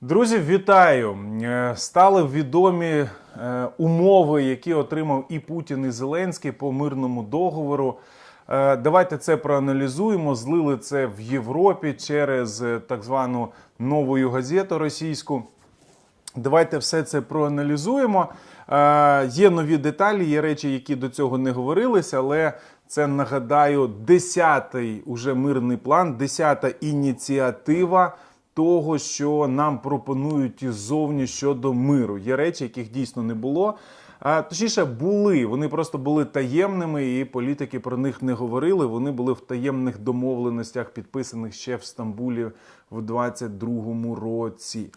Друзі, вітаю! Е, Стали відомі е, умови, які отримав і Путін, і Зеленський по мирному договору. Е, Давайте це проаналізуємо. Злили це в Європі через так звану нову газету російську. Давайте все це проаналізуємо. Є нові деталі, є речі, які до цього не говорилися, але це нагадаю, десятий уже мирний план, десята ініціатива того, що нам пропонують іззовні щодо миру. Є речі, яких дійсно не було. А, точніше, були. Вони просто були таємними, і політики про них не говорили. Вони були в таємних домовленостях, підписаних ще в Стамбулі в 22-му році.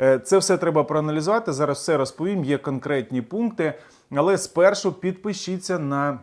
Е, Це все треба проаналізувати. Зараз все розповім. Є конкретні пункти. Але спершу підпишіться на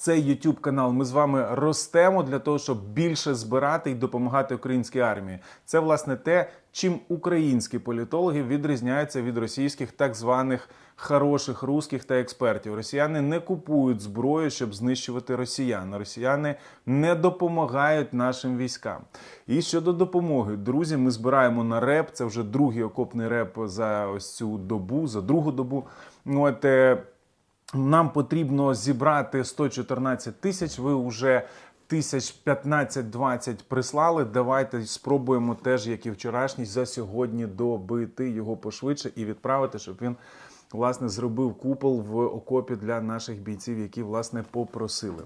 цей YouTube канал. Ми з вами ростемо для того, щоб більше збирати і допомагати українській армії. Це власне те, чим українські політологи відрізняються від російських так званих хороших русських та експертів. Росіяни не купують зброю, щоб знищувати росіян. Росіяни не допомагають нашим військам. І щодо допомоги, друзі, ми збираємо на реп. Це вже другий окопний реп за ось цю добу, за другу добу. Ну, От, е, нам потрібно зібрати 114 тисяч. Ви вже тисяч 15-20 прислали. Давайте спробуємо теж, як і вчорашній, за сьогодні добити його пошвидше і відправити, щоб він власне зробив купол в окопі для наших бійців, які власне попросили.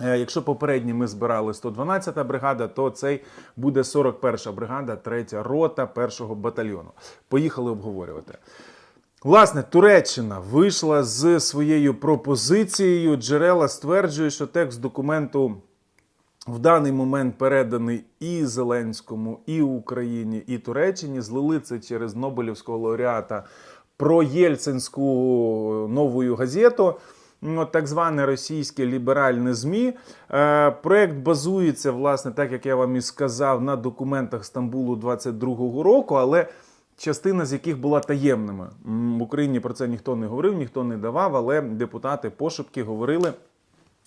Е, Якщо попередні ми збирали 112-та бригада, то цей буде 41-та бригада, 3-я рота 1-го батальйону. Поїхали обговорювати. Власне, Туреччина вийшла з своєю пропозицією. Джерела стверджують, що текст документу в даний момент переданий і Зеленському, і Україні, і Туреччині. Злили це через Нобелівського лауреата про Єльцинську нову газету. Ну, так зване російське ліберальне ЗМІ. Е, проект базується, власне, так як я вам і сказав, на документах Стамбулу 22-го року, але частина з яких була таємними. В Україні про це ніхто не говорив, ніхто не давав, але депутати пошепки говорили.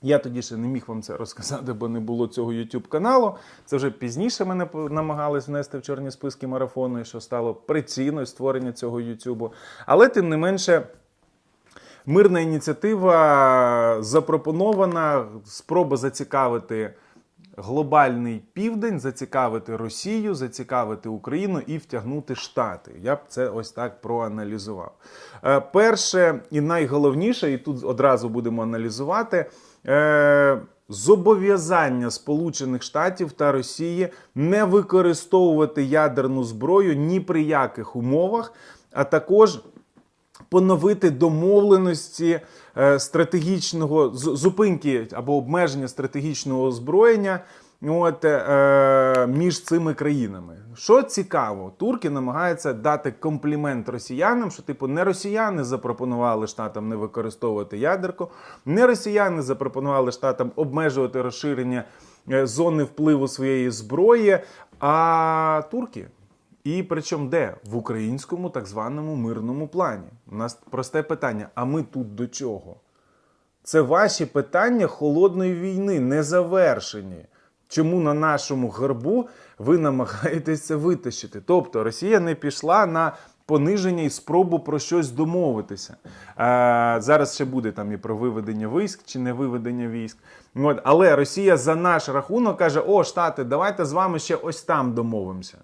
Я тоді ще не міг вам це розказати, бо не було цього YouTube каналу. Це вже пізніше мене намагались внести в чорні списки марафону, що стало причиною створення цього YouTube. Але тим не менше. Мирна ініціатива запропонована, спроба зацікавити глобальний південь, зацікавити Росію, зацікавити Україну і втягнути Штати. Я б це ось так проаналізував. Е, Перше і найголовніше, і тут одразу будемо аналізувати. е, Зобов'язання Сполучених Штатів та Росії не використовувати ядерну зброю ні при яких умовах, а також поновити домовленості е, стратегічного зупинки або обмеження стратегічного озброєння. От е, між цими країнами, що цікаво, турки намагаються дати комплімент росіянам, що типу не росіяни запропонували штатам не використовувати ядерку, не росіяни запропонували штатам обмежувати розширення е, зони впливу своєї зброї, а турки. І причому де? В українському так званому мирному плані. У нас просте питання: а ми тут до чого? Це ваші питання холодної війни, не завершені. Чому на нашому гербу ви намагаєтесь це витащити? Тобто Росія не пішла на пониження і спробу про щось домовитися. А, зараз ще буде там і про виведення військ чи не виведення військ. От, але Росія за наш рахунок каже: О, Штати, давайте з вами ще ось там домовимося.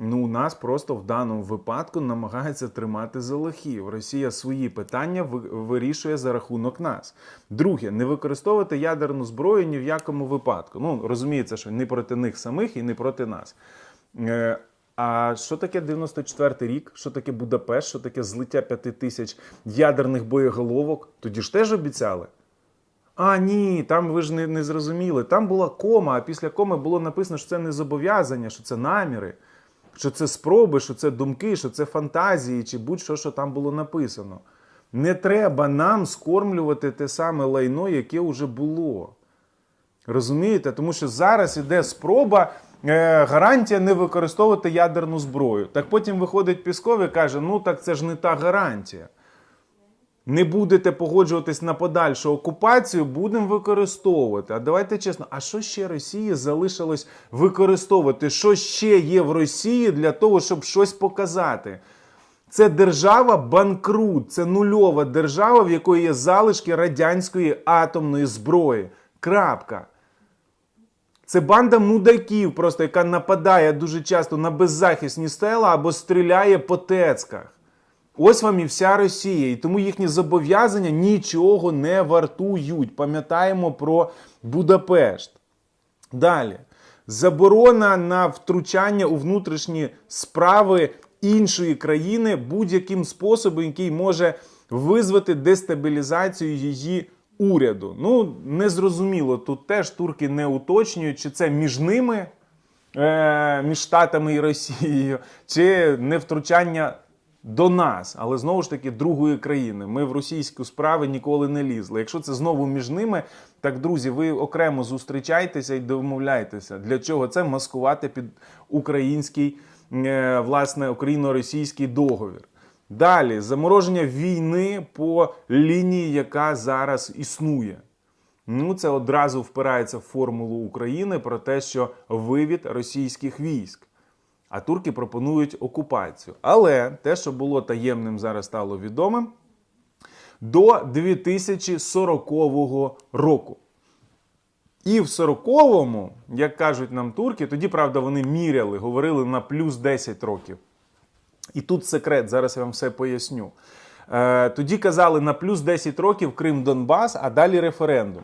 Ну, нас просто в даному випадку намагається тримати за лохів. Росія свої питання вирішує за рахунок нас. Друге, не використовувати ядерну зброю ні в якому випадку. Ну, розуміється, що не проти них самих і не проти нас. Е, А що таке 94-й рік? Що таке Будапешт? Що таке злиття п'яти тисяч ядерних боєголовок? Тоді ж теж обіцяли. А, ні, там ви ж не, не зрозуміли. Там була кома, а після коми було написано, що це не зобов'язання, що це наміри, що це спроби, що це думки, що це фантазії, чи будь-що, що там було написано. Не треба нам скормлювати те саме лайно, яке вже було. Розумієте? Тому що зараз іде спроба, е, гарантія не використовувати ядерну зброю. Так потім виходить Пісков і каже: ну так це ж не та гарантія. Не будете погоджуватись на подальшу окупацію, будемо використовувати. А давайте чесно, а що ще Росії залишилось використовувати? Що ще є в Росії для того, щоб щось показати? Це держава банкрут, це нульова держава, в якої є залишки радянської атомної зброї. Крапка. Це банда мудаків, просто яка нападає дуже часто на беззахисні села або стріляє по тецках. Ось вам і вся Росія. І тому їхні зобов'язання нічого не вартують. Пам'ятаємо про Будапешт. Далі. Заборона на втручання у внутрішні справи іншої країни будь-яким способом, який може визвати дестабілізацію її уряду. Ну, незрозуміло, тут теж турки не уточнюють, чи це між ними, е, між Штатами і Росією, чи не втручання до нас, але знову ж таки другої країни. Ми в російську справи ніколи не лізли. Якщо це знову між ними, так друзі, ви окремо зустрічайтеся і домовляйтеся. Для чого це маскувати під український, е, власне, україно-російський договір. Далі замороження війни по лінії, яка зараз існує. Ну, це одразу впирається в формулу України про те, що вивід російських військ. А турки пропонують окупацію. Але те, що було таємним, зараз стало відомим до 2040 року. І в 40-му, як кажуть нам турки, тоді, правда, вони міряли, говорили на плюс 10 років. І тут секрет, зараз я вам все поясню. Е, тоді казали на плюс 10 років Крим Донбас, а далі референдум.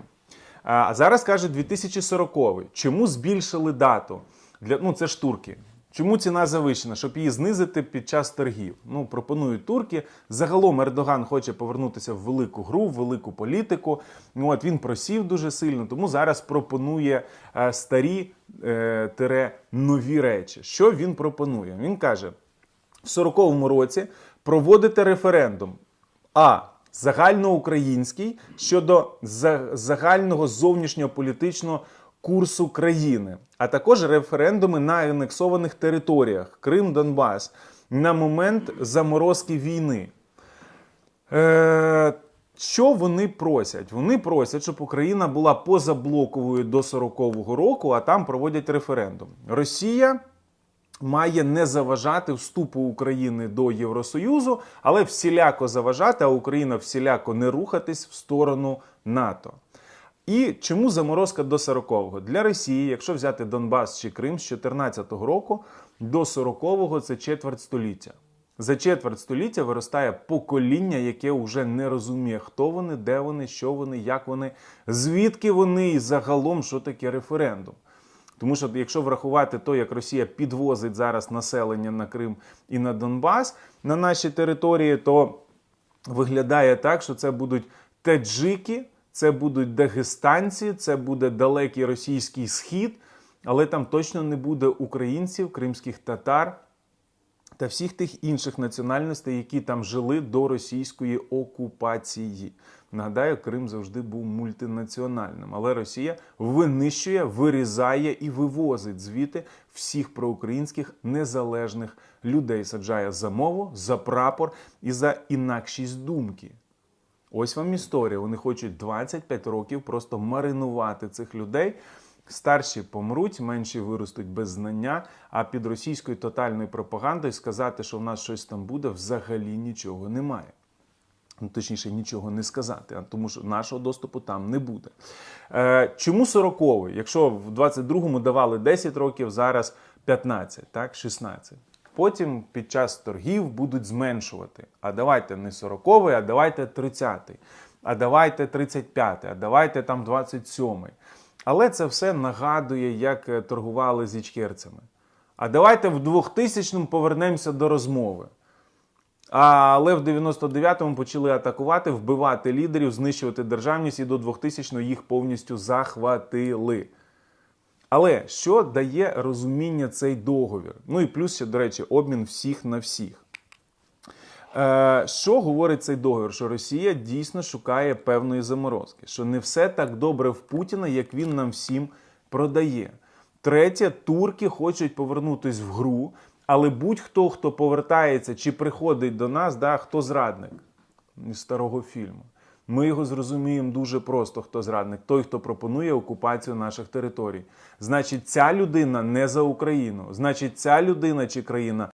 А зараз кажуть 2040 Чому збільшили дату? Для, ну, це ж турки. Чому ціна завищена? Щоб її знизити під час торгів. Ну, пропонують турки. Загалом Ердоган хоче повернутися в велику гру, в велику політику. Ну, От він просів дуже сильно, тому зараз пропонує е, старі е, тире нові речі. Що він пропонує? Він каже: в 40-му році проводити референдум. А. Загальноукраїнський щодо за- загального зовнішньополітичного курсу країни, а також референдуми на анексованих територіях Крим, Донбас на момент заморозки війни. Е, що вони просять? Вони просять, щоб Україна була позаблоковою до 40-го року, а там проводять референдум. Росія має не заважати вступу України до Євросоюзу, але всіляко заважати, а Україна всіляко не рухатись в сторону НАТО. І чому заморозка до 40-го? Для Росії, якщо взяти Донбас чи Крим з 14-го року, до 40-го це четверть століття. За четверть століття виростає покоління, яке вже не розуміє, хто вони, де вони, що вони, як вони, звідки вони і загалом, що таке референдум. Тому що якщо врахувати то, як Росія підвозить зараз населення на Крим і на Донбас на наші території, то виглядає так, що це будуть таджики, це будуть дагестанці, це буде далекий російський схід, але там точно не буде українців, кримських татар та всіх тих інших національностей, які там жили до російської окупації. Нагадаю, Крим завжди був мультинаціональним, але Росія винищує, вирізає і вивозить звідти всіх проукраїнських незалежних людей. Саджає за мову, за прапор і за інакшість думки. Ось вам історія. Вони хочуть 25 років просто маринувати цих людей. Старші помруть, менші виростуть без знання. А під російською тотальною пропагандою сказати, що в нас щось там буде, взагалі нічого немає. Ну, точніше, нічого не сказати, тому що нашого доступу там не буде. Е, чому 40-й? Якщо в 22-му давали 10 років, зараз 15, так, 16. Потім під час торгів будуть зменшувати. А давайте не 40-й, а давайте 30-й, а давайте 35-й, а давайте там 27-й. Але це все нагадує, як е, торгували з ічкерцями. А давайте в 2000-му повернемося до розмови. Але в 99-му почали атакувати, вбивати лідерів, знищувати державність і до 2000-го їх повністю захватили. Але що дає розуміння цей договір? Ну і плюс ще, до речі, обмін всіх на всіх. Е, що говорить цей договір? Що Росія дійсно шукає певної заморозки, що не все так добре в Путіна, як він нам всім продає. Третє, турки хочуть повернутись в гру, але будь-хто, хто повертається чи приходить до нас, да, хто зрадник. із старого фільму. Ми його зрозуміємо дуже просто, хто зрадник, той, хто пропонує окупацію наших територій. Значить, ця людина не за Україну. Значить, ця людина чи країна